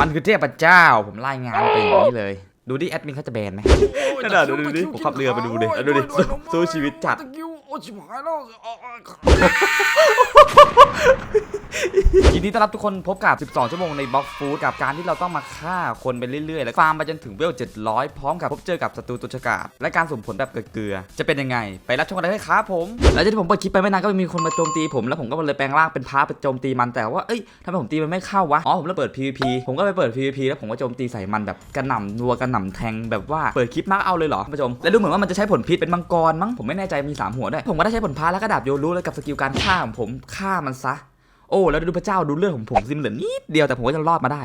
มันคือเทพเจ้าผมไล่งานไปอย่างนี้เลย ดูดิแอดมินเขาจะแบนไหมนั่นน่ะดูดิผมขับเรือไปดูดิแล้วดูดิสู้สู้ชีวิตจัดตะกิ้วโอ้ชิบหายแล้วยินดีต้อนรับทุกคนพบกับ 12 ชั่วโมงในบล็อกฟูดกับการที่เราต้องมาฆ่าคนไปเรื่อยๆ และฟาร์มไปจนถึงเวล 700 พร้อมกับพบเจอกับศัตรูตัวฉกาจและการสุ่มผลแบบเกลือๆจะเป็นยังไง ไปรับชมกันเลยครับผมหลังจากที่ผมเปิดคลิปไปไม่นานก็มีคนมาโจมตีผมแล้วผมก็เลยแปลงร่างเป็นพาไปโจมตีมันแต่ว่าเอ้ยทำไมผมตีมันไม่เข้าวะอ๋อผมเลยเปิด PVP ผมก็ไปเปิด PVP แล้วผมก็โจมตีใส่มันแบบกระหน่ำนัวกระหน่ำแทงแบบว่าเปิดคลิปมากเอาเลยเหรอท่านผู้ชมและดูเหมือนว่ามันจะใช้ผลพิษเป็นมังกรมั้งผมไม่แน่ใจมีสามหัวด้วผมก็ได้ใช้ผลพาแล้วก็ดาบโยรู้แล้วกับสกิลการฆ่าของผมฆ่ามันซะ โอ้ แล้วดูพระเจ้าดูเลือดของผมซิมเหลือนิดเดียวแต่ผมก็ยังรอดมาได้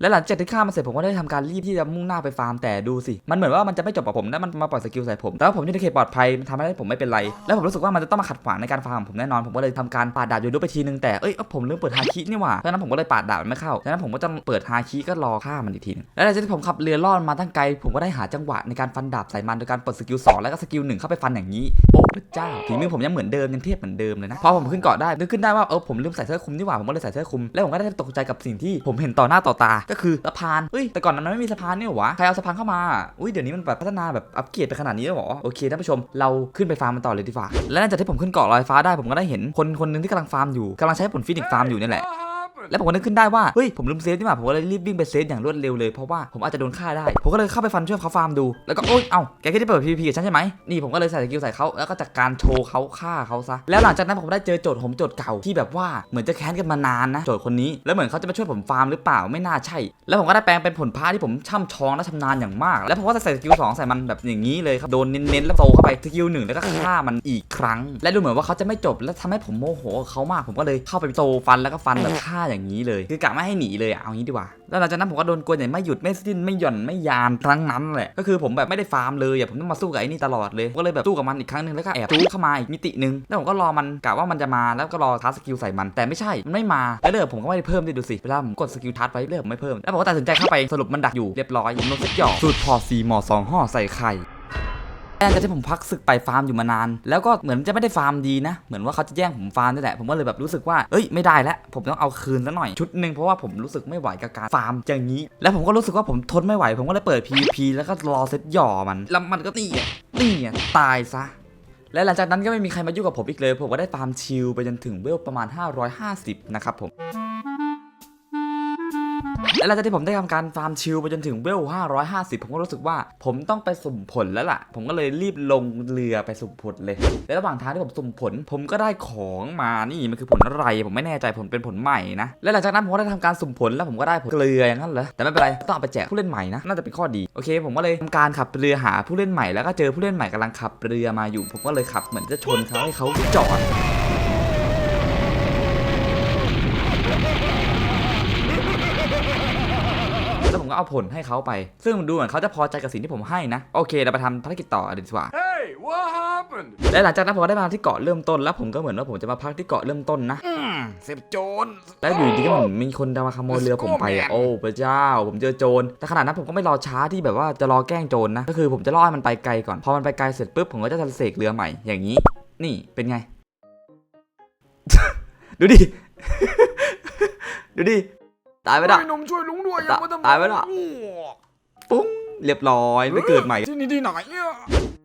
และหลังจากที่ฆ่ามันเสร็จผมก็ได้ทำการรีบที่จะมุ่งหน้าไปฟาร์มแต่ดูสิ มันเหมือนว่ามันจะไม่จบกับผมแล้วมันมาปล่อยสกิลใส่ผม แต่ว่าผมอยู่ในเขตปลอดภัยมันทำให้ผมไม่เป็นไร แล้วผมรู้สึกว่ามันจะต้องมาขัดขวางในการฟาร์มผมแน่นอน ผมก็เลยทำการปาดดาบโยนไปทีนึงแต่ เอ้ยผมลืมเปิดฮาคินี่หว่าเพราะนั้นผมก็เลยปาดดาบมันไม่เข้าฉะนั้นผมก็ต้องเปิดฮาคิก็รอฆ่ามันอีกทีนึงและหลังจากที่ผมขับเรือล่อนมาตั้งไกล ผมก็ได้หาจังหวะในการฟันดาบใส่มันโดยการเปิดสกิลสองแล้วก็สกิลหนึ่งเข้าไปฟันอย่างนี้โอ้พระเจ้าฝีมือผมยังเหมือนเดิมยังเทียบเหมือนเดิมเลยนะพอผมขึ้นเกาะได้นึกขึ้นได้ว่าเออผมลืมใส่เสื้อคลุมนี่หว่าผมก็เลยใส่เสื้อคลุมแล้วผมก็ได้ตกใจกับสิ่งที่ผมเห็นต่อหน้าต่อตาก็คือสะพานเฮ้ยแต่ก่อนนั้นมันไม่มีสะพานนี่หรอวะใครเอาสะพานเข้ามาอุ้ยเดี๋ยวนี้มันแบบพัฒนาแบบอัปเกรดไปขนาดนี้แล้วหรอโอเคท่านผู้ชมเราขึ้นไปฟาร์มมันต่อเลยดีกว่าและหลังจากที่ผมขึ้นเกาะลอยฟ้าได้ผมก็ได้เห็นคนคนหนึงที่กำลังฟาร์มอยู่กำลังใช้ผลฟินิกฟาร์มอยู่นี่แหละ แล้วผมก็นึกขึ้นได้ว่า เฮ้ย ผมลืมเซฟนี่หว่าผมก็เลยรีบวิ่งไปเซฟอย่างรวดเร็วเลย เพราะว่าผมอาจจะโดนฆ่าได้ ผมก็เลยเข้าไปฟันช่วยเขาฟาร์มดู แล้วก็โอ๊ยเอ้า แกแค่ได้เปิด PVP กับฉันใช่ไหมนี่ผมก็เลยใส่สกิลใส่เขาแล้วก็จัดการโชว์เขาฆ่าเขาซะ แล้วหลังจากนั้นผมได้เจอโจทย์ผมโจทย์เก่าที่แบบว่าเหมือนจะแค้นกันมานานนะโจทย์คนนี้ แล้วเหมือนเขาจะมาช่วยผมฟาร์มหรือเปล่าไม่น่าใช่ แล้วผมก็ได้แปลงเป็นผลพาที่ผมช่ำชองและชำนาญอย่างมาก แล้วผมก็จะใส่สกิลสองใส่มันแบบอย่างนี้เลยครับโดนเน้นๆแล้วโตเข้าไปสกิลหนึ่งแล้วก็ฆ่ามันอีกครั้ง และดูเหมือนว่าเขาจะไม่จบและทำให้ผมโมโหเขามาก ผมก็เลยเข้าไปโตฟันแล้วก็ฟันแบบฆ่าอย่างนี้เลย คือกะไม่ให้หนีเลยอะเอางี้ดีกว่า แล้วหลังจากนั้นผมก็โดนกวนอย่างไม่หยุดไม่สิ้นไม่หย่อนไม่ยานครั้งนั้นแหละ ก็คือผมแบบไม่ได้ฟาร์มเลยอะผมต้องมาสู้กับไอ้นี่ตลอดเลยก็เลยแบบสู้กับมันอีกครั้งหนึ่งแล้วก็แอบจู้เข้ามาอีกมิติหนึ่งแล้วผมก็รอมันกะว่ามันจะมาแล้วก็รอทัสสกิลใส่มันแต่ไม่ใช่มันไม่มาแล้วเลือดผมก็ไม่ได้เพิ่มด้วยดูสิเวลาผมกดสกิลทัสไว้เลือดผมไม่เพิ่มแล้วผมก็ตัดสินใจเข้าไปสรุปมันดักอยู่เรียบร้อยผมโดนเซ็ตหยอกสูตรพอซีมอสองห่อใส่ไข่ หลังจากที่ผมพักศึกไปฟาร์มอยู่มานาน แล้วก็เหมือนจะไม่ได้ฟาร์มดีนะ เหมือนว่าเขาจะแย่งผมฟาร์มนี่แหละ ผมก็เลยแบบรู้สึกว่า เอ้ยไม่ได้แล้ว ผมต้องเอาคืนซะหน่อยชุดหนึ่งเพราะว่าผมรู้สึกไม่ไหวกับการฟาร์มอย่างนี้ แล้วผมก็รู้สึกว่าผมทนไม่ไหว ผมก็เลยเปิด PVP แล้วก็รอเซตหย่อมัน แล้วมันก็นี่นี่ตายซะและหลังจากนั้นก็ไม่มีใครมายุ่งกับผมอีกเลย ผมก็ได้ฟาร์มชิลไปจนถึงเวลประมาณ 550 นะครับผม และหลังจากที่ผมได้ทำการฟาร์มชิลไปจนถึงเวล 550 ผมก็รู้สึกว่า ผมต้องไปสุ่มผลแล้วล่ะ ผมก็เลยรีบลงเรือไปสุ่มผลเลย และระหว่างทางที่ผมสุ่มผล ผมก็ได้ของมา นี่มันคือผลอะไร ผมไม่แน่ใจผลเป็นผลใหม่นะ และหลังจากนั้นผมก็ได้ทำการสุ่มผลแล้วผมก็ได้ผลเกลืออย่างนั้นเหรอ แต่ไม่เป็นไร ต้องเอาไปแจกผู้เล่นใหม่นะ น่าจะเป็นข้อดี โอเค ผมก็เลยทำการขับเรือหาผู้เล่นใหม่ แล้วก็เจอผู้เล่นใหม่กำลังขับเรือมาอยู่ ผมก็เลยขับเหมือนจะชนเขาให้เขาจอด แล้วผม ก็เอาผลให้เขาไป ซึ่งดูเหมือนเขาจะพอใจกับสิ่งที่ผมให้นะ โอเค เราไปทำภารกิจต่อดีกว่า Hey what happened และหลังจากนั้นผมก็ได้มาที่เกาะเริ่มต้น แล้วผมก็เหมือนว่าผมจะมาพักที่เกาะเริ่มต้นนะอืมเสพโจร แล้วอยู่ดีก็เหมือนมีคนจะมาขโมยเรือผมไปอะโอ้พระเจ้า ผมเจอโจร แต่ขนาดนั้นผมก็ไม่รอช้าที่แบบว่าจะรอแกล้งโจรนะ ก็คือผมจะล่อให้มันไปไกลก่อน พอมันไปไกลเสร็จปุ๊บผมก็จะเสกเรือใหม่ อย่างนี้ นี่เป็นไง ดูดิ ดูดิ ตายไปละ ช่วยหนุ่มช่วยลุงด้วยตาอย่มตายไปละปุ้งเรียบร้อยไม่เกิดใหม่ที่นี่ที่ไหนเนี่ย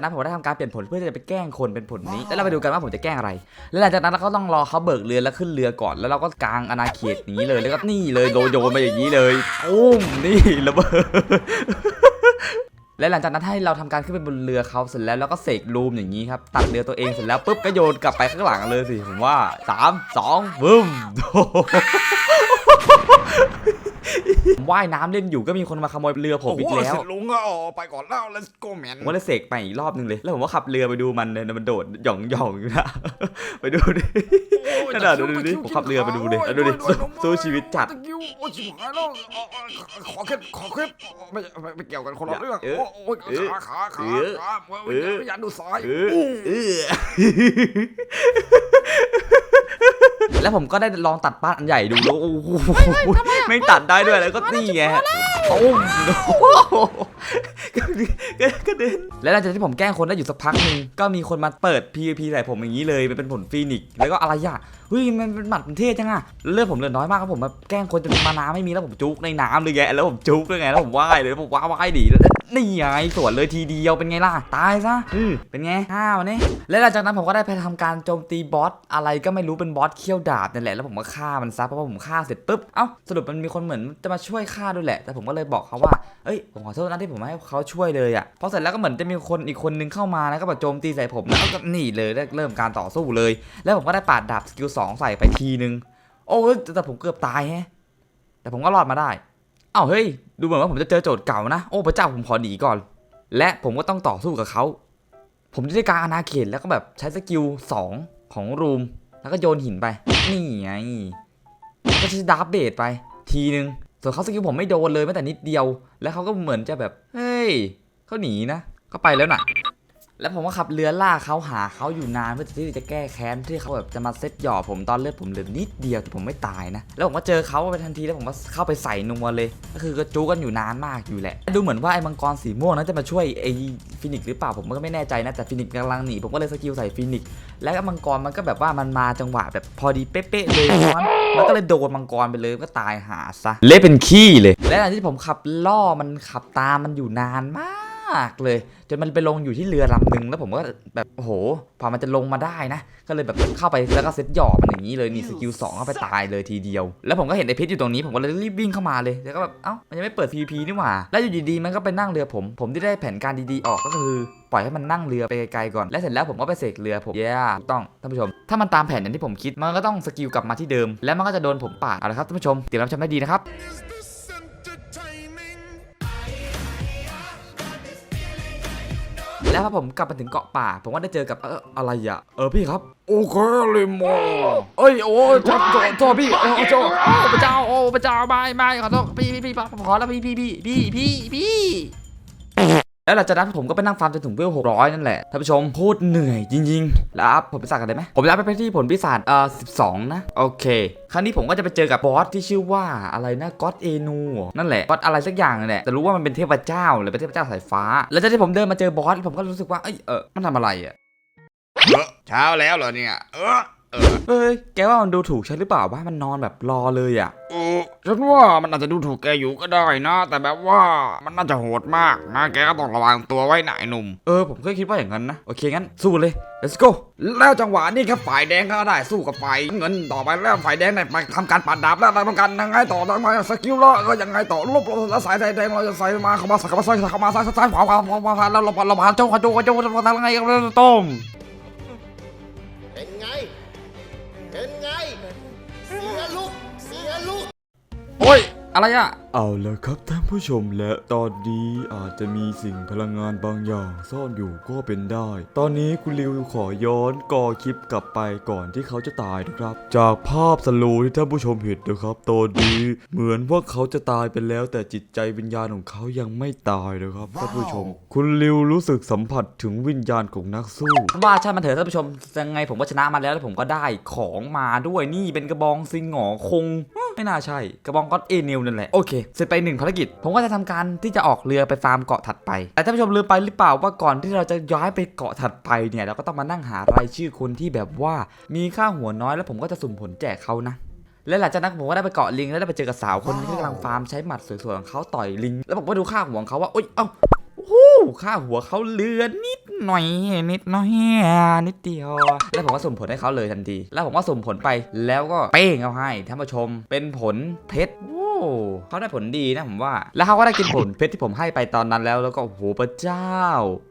นะผมได้ทำการเปลี่ยนผลเพื่อจะไปแกล้งคนเป็นผลนี้ แล้วเราไปดูกันว่าผมจะแกล้งอะไร แล้วหลังจากนั้นเราก็ต้องรอเขาเบิกเรือแล้วขึ้นเรือก่อน แล้วเราก็กางอาณาเขตอย่างนี้เลย แล้วก็นี่เลยโดนโยนมาอย่างนี้เลยอุ้มนี่ระเบิด และหลังจากนั้นให้เราทำการขึ้นไปบนเรือเขาเสร็จแล้วแล้วก็เสกลูมอย่างนี้ครับตัดเรือตัวเองเสร็จแล้วปุ๊บก็โยนกลับไปข้างหลังเลยสิผมว่าสามสองบึ้ม ผมว่ายน้ำเล่นอยู่ก็มีคนมาขโมยเรือผมอีกแล้วโโหเสร็จลุงก็ออกไปก่อนแล้ว let's go man ผมก็เลยเสกไปอีกรอบนึงเลย แล้วผมก็ขับเรือไปดูมันเนี่ยมันโดดหย่องหย่องอยู่นะ ไปดูดิโอ้ยขนาดดูดิตะคริวผมขับเรือไปดูดิโอ้ยแล้วดูดิโอ้ยโอ้ยสู้ชีวิตจัดตะกิ้วโอ้ยชิบหายแล้วเอาเอาขอเคล็ดขอเคล็ดไม่ไม่ไม่เกี่ยวกันคนละเรื่องเออโอ้โอ้ยเออขาขาขาเออขาโอ้ยเออพยานดูซ้ายเออเออ แล้วผมก็ได้ลองตัดบ้านอันใหญ่ดูแล้วโอ้โหไม่งตัดได้ด้วยแล้วก็นี่ไงโอ้มก็ก็เด่นแล้วหลังจากที่ผมแกล้งคนได้อยู่สักพักหนึ่งก็มีคนมาเปิด PVP ใส่ผมอย่างนี้เลยมันเป็นผลฟีนิกซ์แล้วก็อะไรอะเฮ้ยมันเป็นหมัดมันเท่จังอะแล้วเลือดผมเหลือน้อยมากครับผมมาแกล้งคนจนมานาไม่มีแล้วผมจุกในน้ำเลยไงแล้วผมจุกเลยไงแล้วผมว่ายเลยผมว่ายว่ายดีแล้ว นี่ไงสวนเลยทีเดียวเป็นไงล่ะ ตายซะอือเป็นไงห้าวนี่แล้วหลังจากนั้นผมก็ได้ไปทำการโจมตีบอสอะไรก็ไม่รู้เป็นบอสเขี้ยวดาบนั่นแหละแล้วผมก็ฆ่ามันซะเพราะว่าผมฆ่าเสร็จปุ๊บเอ้าสรุปมันมีคนเหมือนจะมาช่วยฆ่าด้วยแหละ แต่ผมก็เลยบอกเขาว่าเอ้ยผมขอโทษนะที่ผมไม่ให้เขาช่วยเลยอะพอเสร็จแล้วก็เหมือนจะมีคนอีกคนนึงเข้ามานะก็แบบโจมตีใส่ผมแล้วก็หนีเลยแล้วเริ่มการต่อสู้เลย แล้วผมก็ได้ปาดดาบสกิลสองใส่ไปทีนึง โอ้ยแต่ผมเกือบตายแฮะแต่ผมก็รอดมาได้ เอ้าเฮ้ย ดูเหมือนว่าผมจะเจอโจทย์เก่านะ โอ้พระเจ้าผมขอหนีก่อน และผมก็ต้องต่อสู้กับเขาผมจะได้การอาณาเขตแล้วก็แบบใช้สกิล2 ของรูม แล้วก็โยนหินไป นี่ไงก็ใช้ดาร์ฟเบดไป ทีนึง ส่วนเขาสกิลผมไม่โดนเลยแม้แต่นิดเดียว แล้วเขาก็เหมือนจะแบบ เฮ้ยเขาหนีนะเขาไปแล้วน่ะ แล้วผมก็ขับเรือล่าเขาหาเขาอยู่นานเพื่อที่จะแก้แค้นที่เขาแบบจะมาเซตหยอผมตอนเลือดผมเหลือนิดเดียวแต่ผมไม่ตายนะ แล้วผมก็เจอเขาไปทันทีแล้วผมก็เข้าไปใส่นัวเลย ก็คือก็จู้กันอยู่นานมากอยู่แหละ ดูเหมือนว่าไอ้มังกรสีม่วงนั้นจะมาช่วยไอ้ฟินิกซ์หรือเปล่าผมก็ไม่แน่ใจนะแต่ฟินิกซ์กำลังหนีผมก็เลยสกิลใส่ฟินิกซ์แล้วก็มังกรมันก็แบบว่ามันมาจังหวะแบบพอดีเป๊ะๆเลยมันมันก็เลยโดนมังกรไปเลยก็ตายหาซะเละเป็นขี้เลย และหลังที่ผมขับล่อมันขับตามมันอยู่นานมากมากเลย จนมันไปลงอยู่ที่เรือลำหนึ่งแล้วผมก็แบบโอ้โหพอมันจะลงมาได้นะ ก็เลยแบบเข้าไปแล้วก็เซ็ตหยอบมันอย่างนี้เลยนี่สกิลสองเข้าไปตายเลยทีเดียว แล้วผมก็เห็นไอเพชรอยู่ตรงนี้ผมก็เลยรีบวิ่งเข้ามาเลยแล้วก็แบบเอ้ามันยังไม่เปิด PVP นี่หว่าแล้วอยู่ดีๆมันก็ไปนั่งเรือผม ผมที่ได้แผนการดีๆออกก็คือปล่อยให้มันนั่งเรือไปไกลๆก่อน และเสร็จแล้วผมก็ไปเสกเรือผมเย้ถูกต้องท่านผู้ชม ถ้ามันตามแผนอย่างที่ผมคิดมันก็ต้องสกิลกลับมาที่เดิม แล้วมันก็จะโดนผมปาดเอาละครับท่านผู้ชมเตรียมรับชมให้ดีนะครับ แล้วพอผมกลับมาถึงเกาะป่า ผมก็ได้เจอกับเอออะไรอะ เออพี่ครับโอเคเลยโมเอ้ยโอ้ยโทษโทษโทษพี่โอ้โทษโอ้พระเจ้าโอ้พระเจ้าไม่ไม่ขอโทษพี่พี่พี่ขอแล้วพี่พี่พี่พี่พี่พี่ แล้วหลังจากนั้นผมก็ไปนั่งฟาร์มจนถึงเวลหกร้อยนั่นแหละท่านผู้ชมโคตรเหนื่อยจริงๆแล้วอัพผมไปสักกันได้ไหมผมจะอัพไปที่ผลพิศาจเอ่อสิบสองนะโอเค ครั้งนี้ผมก็จะไปเจอกับบอสที่ชื่อว่าอะไรนะก็อดเอนูนั่นแหละก็อดอะไรสักอย่างนั่นแหละแต่รู้ว่ามันเป็นเทพเจ้าหรือเป็นเทพเจ้าสายฟ้า แล้วจากที่ผมเดินมาเจอบอสผมก็รู้สึกว่าเอ้ยเออมันทำอะไรอะเออเช้าแล้วเหรอเนี่ยเออ เออเอ้ยแกว่ามันดูถูกฉันหรือเปล่าว่ามันนอนแบบรอเลยอะ เออฉันว่ามันอาจจะดูถูกแกอยู่ก็ได้นะ แต่แบบว่ามันน่าจะโหดมากนะแกก็ต้องระวังตัวไว้หน่อยหนุ่ม เออผมก็คิดว่าอย่างนั้นนะ โอเคงั้นสู้เลย let's go แล้วจังหวะนี้ครับฝ่ายแดงก็ได้สู้กับฝ่ายเงินต่อไปแล้วฝ่ายแดงได้ไปทำการปัดดาบแล้วเราต้องการยังไงต่อทำไมสกิลแล้วก็ยังไงต่อรวบรวมแล้วสายแดงเราจะใส่มาเข้ามาใส่เข้ามาใส่เข้ามาใส่ใส่ขวาขวาขวาขวาแล้วเราเราผ่านโจ้โจ้โจ้เราทำยังไงกันต้ม อ้ยอะไรอะเอาละครับท่านผู้ชมและตอนนี้อาจจะมีสิ่งพลังงานบางอย่างซ่อนอยู่ก็เป็นได้ ตอนนี้คุณริวขอย้อนกอคลิปกลับไปก่อนที่เขาจะตายนะครับ จากภาพสโลว์ที่ท่านผู้ชมเห็นนะครับตอนนี้เหมือนว่าเขาจะตายไปแล้ว แต่จิตใจวิญญาณของเขายังไม่ตายนะครับท่านผู้ชม คุณริวรู้สึกสัมผัสถึงวิญญาณของนักสู้ว่าช่างมันเถอะท่านผู้ชมยังไงผมก็ชนะมาแล้วแล้วผมก็ได้ของมาด้วยนี่เป็นกระบองซิงหงอคง ไม่น่าใช่ กระบองก็อตเอนิวนั่นแหละโอเคเสร็จไปหนึ่งภารกิจ ผมก็จะทำการที่จะออกเรือไปฟาร์มเกาะถัดไป แต่ท่านผู้ชมลืมไปหรือเปล่าว่าก่อนที่เราจะย้ายไปเกาะถัดไปเนี่ยเราก็ต้องมานั่งหารายชื่อคนที่แบบว่ามีค่าหัวน้อยแล้วผมก็จะสุ่มผลแจกเขานะและหลังจากนั้นผมก็ได้ไปเกาะลิงแล้วได้ไปเจอกับสาวคนนึงที่กำลังฟาร์มใช้หมัดสวยๆของเขาต่อยลิง แล้วผมก็ดูค่าหัวของเขาว่าโอ๊ยเอ้าโอ้ค่าหัวเขาเลือนนิดหน่อยนิดน่อยนิดเดียว แล้วผมก็สุ่มผลให้เขาเลยทันที แล้วผมก็สุ่มผลไปแล้วก็เป้งเอาให้ท่านผู้ชมเป็นผลเพชร เขาได้ผลดีนะผมว่า แล้วเขาก็ได้กินผลเพชรที่ผมให้ไปตอนนั้นแล้วแล้วก็โอ้โหพระเจ้า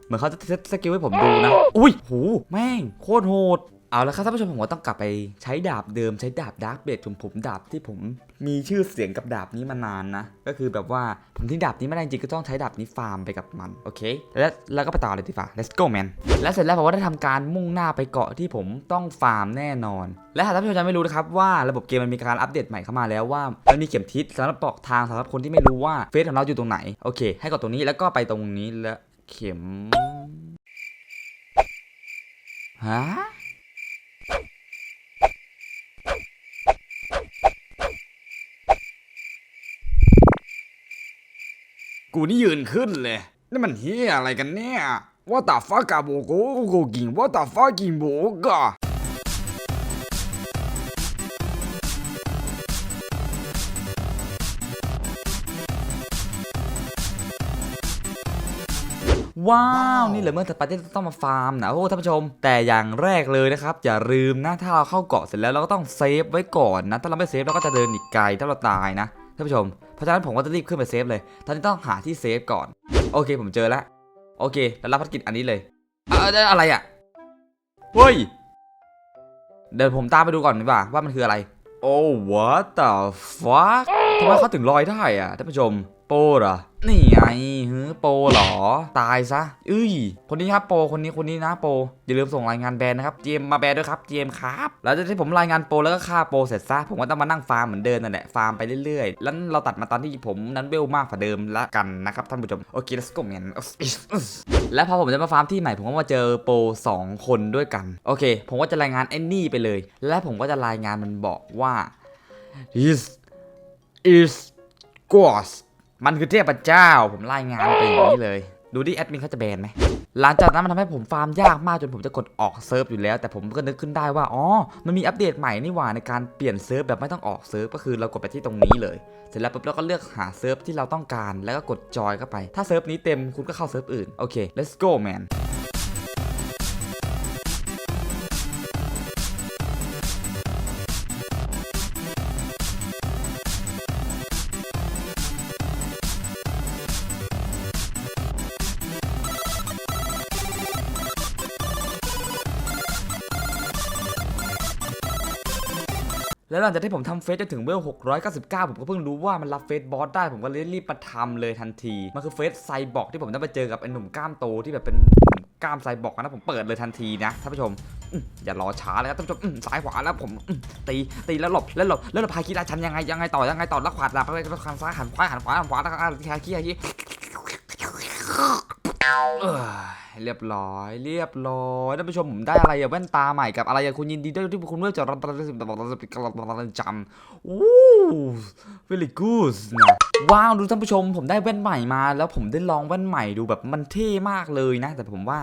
เหมือนเขาจะเซตสกิลให้ผมดูนะ อุ้ยโหแม่งโคตรโหด เอาละครับท่านผู้ชมผมก็ต้องกลับไปใช้ดาบเดิมใช้ดาบดาร์กเบดผมผมดาบที่ผมมีชื่อเสียงกับดาบนี้มานานนะ ก็คือแบบว่าผมทิ้งดาบนี้ไม่ได้จริงก็ต้องใช้ดาบนี้ฟาร์มไปกับมันโอเค แล้วแล้วก็ไปต่อเลยดีกว่า let's go man และเสร็จแล้วผมก็ได้ทำการมุ่งหน้าไปเกาะที่ผมต้องฟาร์มแน่นอน และหากท่านผู้ชมไม่รู้นะครับว่าระบบเกมมันมีการอัปเดตใหม่เข้ามาแล้วว่ามันมีเข็มทิศสำหรับบอกทางสำหรับคนที่ไม่รู้ว่าเฟซของเราอยู่ตรงไหนโอเค ให้กดตรงนี้แล้วก็ไปตรงนี้แล้วเข็มฮะ กูนี่ยืนขึ้นเลยนี่มันเฮียอะไรกันเนี่ยว่าตาฟ้ากาโบโกโกกิงว่าตาฟ้ากิงโบกะว้าวนี่เหลือเมื่อถัดไปที่ต้องมาฟาร์มนะโอ้ท่านผู้ชม แต่อย่างแรกเลยนะครับ อย่าลืมนะถ้าเราเข้าเกาะเสร็จแล้วเราก็ต้องเซฟไว้ก่อนนะ ถ้าเราไม่เซฟเราก็จะเดินอีกไกลถ้าเราตายนะ ท่านผู้ชม เพราะฉะนั้นผมก็จะรีบขึ้นไปเซฟเลย ตอนนี้ต้องหาที่เซฟก่อน โอเคผมเจอแล้ว โอเค แล้วรับภารกิจอันนี้เลยเอ่ออะไรอะ เฮ้ย เดี๋ยวผมตามไปดูก่อนดีกว่าว่ามันคืออะไร โอ้ what the fuck ทำไมเขาถึงลอยได้อะท่านผู้ชม โป้เหรอ นี่ไงเฮ้อโปรหรอ ตายซะเอ้ย คนนี้ครับโปรคนนี้คนนี้นะโปรอย่าลืมส่งรายงานแบนนะครับเจมมาแบนด้วยครับเจมครับแล้วที่ผมรายงานโปรแล้วก็ฆ่าโปรเสร็จซะผมก็ต้องมานั่งฟาร์มเหมือนเดิมนั่นแหละฟาร์มไปเรื่อยๆ แล้วเราตัดมาตอนที่ผมนั้นเวลมากกว่าเดิมละกันนะครับท่านผู้ชมโอเค let's go man และพอผมจะมาฟาร์มที่ใหม่ผมก็มาเจอโปรสองคนด้วยกันโอเค ผมก็จะรายงานไอ้นี่ไปเลย และผมก็จะรายงานมันบอกว่า is is ghost มันคือเทพเจ้า ผมรายงานไปอย่างนี้เลย ดูดิแอดมินเขาจะแบนไหมหลังจากนั้นมันทำให้ผมฟาร์มยากมากจนผมจะกดออกเซิร์ฟอยู่แล้ว แต่ผมก็นึกขึ้นได้ว่าอ๋อมันมีอัปเดตใหม่นี่หว่าในการเปลี่ยนเซิร์ฟแบบไม่ต้องออกเซิร์ฟก็คือเรากดไปที่ตรงนี้เลย เสร็จแล้วปุ๊บเราก็เลือกหาเซิร์ฟที่เราต้องการแล้วก็กดจอยเข้าไป ถ้าเซิร์ฟนี้เต็มคุณก็เข้าเซิร์ฟอื่นโอเค let's go man แล้วหลังจากที่ผมทำเฟซจนถึงเวล699 ผมก็เพิ่งรู้ว่ามันรับเฟซบอสได้ ผมก็เลยรีบมาทำเลยทันที มันคือเฟซไซบอร์กที่ผมได้ไปเจอกับไอ้หนุ่มกล้ามโตที่แบบเป็นหนุ่มกล้ามไซบอร์กนะผมเปิดเลยทันทีนะท่านผู้ชมอย่ารอช้าเลยครับท่านผู้ชมซ้ายขวาแล้วผมตีตีแล้วหลบแล้วหลบแล้วเราพาคีราชันยังไงยังไงต่อยังไงต่อแล้วขวาดลาไปไปทางซ้ายหันขวาหันขวาหันขวาแล้วก็คาคีคาคีเอ้ย เรียบร้อย เรียบร้อยท่านผู้ชมผมได้อะไรอะแว่นตาใหม่กับอะไรอะคุณยินดีด้วยที่คุณเลือกจะรับรับสิบบอกรับสิบรับจำโอ้ very good นะว้าวดูท่านผู้ชมผมได้แว่นใหม่มา แล้วผมได้ลองแว่นใหม่ดูแบบมันเท่มากเลยนะ แต่ผมว่า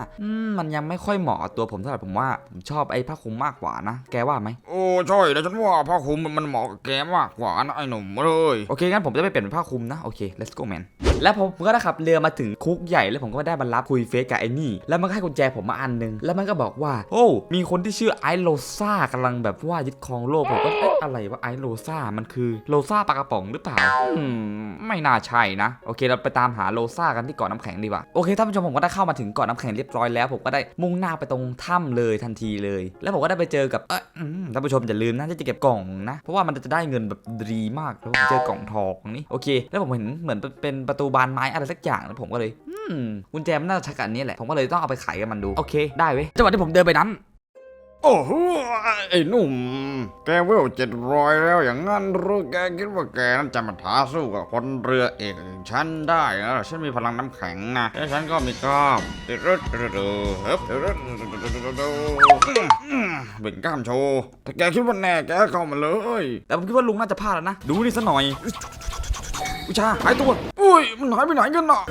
มันยังไม่ค่อยเหมาะตัวผมเท่าไหร่ผมว่าผมชอบไอ้ผ้าคลุมมากกว่านะ แกว่าไหมโอ้ใช่แล้วฉันว่าผ้าคลุมมันเหมาะกับแกมากกว่านะไอ้หนุ่มเลยโอเคงั้นผมจะไปเปลี่ยนเป็นผ้าคลุมนะโอเค let's go man แล้วผมก็ได้ขับเรือมาถึงคุกใหญ่แล้วผมก็ได้มารับคุยเฟซกับไอ้นี่แล้วมันก็ให้กุญแจผมมาอันหนึง แล้วมันก็บอกว่า โอ้ มีคนที่ชื่อไอโลซ่ากำลังแบบว่ายึดครองโลกผมก็เอ๊ะอะไรวะไอโลซ่ามันคือโลซ่าปลากระป๋องหรือเปล่าอืมไม่น่าใช่นะ โอเค เราไปตามหาโลซ่ากันที่เกาะน้ำแข็งดีกว่าโอเคท่านผู้ชมผมก็ได้เข้ามาถึงเกาะน้ำแข็งเรียบร้อยแล้วผมก็ได้มุ่งหน้าไปตรงถ้ำเลยทันทีเลย แล้วผมก็ได้ไปเจอกับเอะอืมท่านผู้ชมอย่าลืมนะจะเก็บกล่องนะ เพราะว่ามันจะได้เงินแบบดีมากแล้วผมเจอกล่องทองนี่โอเค แล้วผมเห็นเหมือนเป็นประตูบานไม้อะไรสักอย่างแล้วผมก็เลย กุญแจมันน่าจะใช้กับอันนี้แหละ ผมก็เลยต้องเอาไปขายกับมันดู โอเค ได้เว้ย จังหวะที่ผมเดินไปนั้น โอ้โห ไอ้หนุ่ม แกเวลเจ็ดร้อยแล้วอย่างงั้นหรือแกคิดว่าแกนั้นจะมาท้าสู้กับคนเรือเอกอย่างฉันได้นะฉันมีพลังน้ำแข็งนะและฉันก็มีกล้ามตึ๊ดตึ๊ดตึ๊ดตึ๊ดเฮ้ยตึ๊ดตึ๊ดตึ๊ดตึ๊ดตึ๊ดตึ๊ดอืมเบ่งกล้ามโชว์ถ้าแกคิดว่าแน่แกเข้ามาเลย แต่ผมคิดว่าลุงน่าจะพลาดแล้วนะ ดูนี่ซะหน่อยวิชาหายตัว อุ้ยมันหายไปไหนกันน่ะเ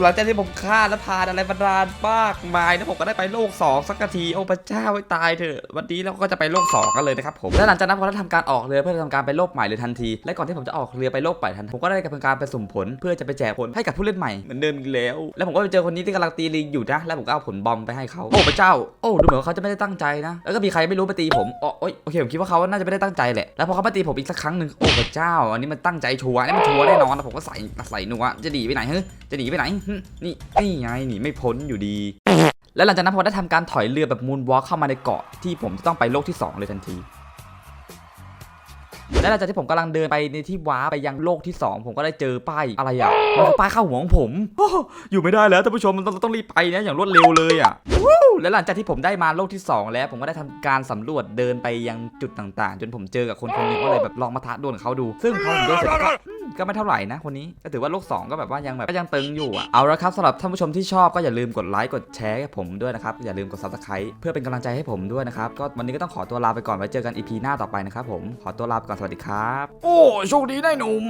หลังจากที่ผมฆ่าและพานอะไรบรรดาลมากมายนะผมก็ได้ไปโลก 2 สักทีโอ้พระเจ้าให้ตายเถอะวันนี้เราก็จะไปโลก 2 กันเลยนะครับผมและหลังจากนั้นผมได้ทำการออกเรือเพื่อทำการไปโลกใหม่เลยทันที และก่อนที่ผมจะออกเรือไปโลกใหม่ทันผมก็ได้ทำการไปสุ่มผลเพื่อจะไปแจกผลให้กับผู้เล่นใหม่เหมือนเดิมอีกแล้ว แล้วผมก็ไปเจอคนนี้ที่กำลังตีลิงอยู่นะแล้วผมก็เอาผลบอมไปให้เขาโอ้พระเจ้าโอ้ดูเหมือนว่าเขาจะไม่ได้ตั้งใจนะแล้วก็มีใครไม่รู้มาตีผมอ๋อโอ๊ยโอเคผมคิดว่าเขาน่าจะไม่ได้ตั้งใจแหละแล้วพอเขามาตีผมอีกสักครั้งหนึ่งโอ้พระเจ้าอันนี้มันตั้งใจชัวร์นี่มันชัวร์แน่นอนผมก็ใส่ใส่หนัวจะหนีไปไหนเฮ้ยจะหนีไปไหนนี่นี่ไงหนีไม่พ้นอยู่ดี แล้วหลังจากนั้นผมได้ทำการถอยเรือแบบมูนวอล์กเข้ามาในเกาะที่ผมจะต้องไปโลกที่ 2 เลยทันที และหลังจากที่ผมกำลังเดินไปในที่ว้าไปยังโลกที่ 2 ผมก็ได้เจอป้ายอะไรอะมันป้ายข้าวหัวของผมอยู่ไม่ได้แล้วท่านผู้ชมต้องต้องรีบไปนะอย่างรวดเร็วเลยอะและหลังจากที่ผมได้มาโลกที่ 2 แล้ว ผมก็ได้ทำการสำรวจเดินไปยังจุดต่างๆ จนผมเจอกับคนคนนึงก็เลยแบบลองมาท้าดวลเขาดู ซึ่งพอผมดูเสร็จก็ไม่เท่าไหร่นะคนนี้ก็ถือว่าโลก 2 ก็แบบว่ายังแบบก็ยังตึงอยู่อะเอาละครับสำหรับท่านผู้ชมที่ชอบก็อย่าลืมกดไลค์กดแชร์ให้ผมด้วยนะครับอย่าลืมกดซับสไครต์เพื่อเป็นกำลังใจให้ผมด้วยนะครับก็วันนี้ก็ต้องขอตัวลาไปก่อนไว้เจอกันอีหน้าต่อไปนะครับผมขอตัวลาไปก่อนสวัสดีครับ โอ้โชคดีได้หนุ่ม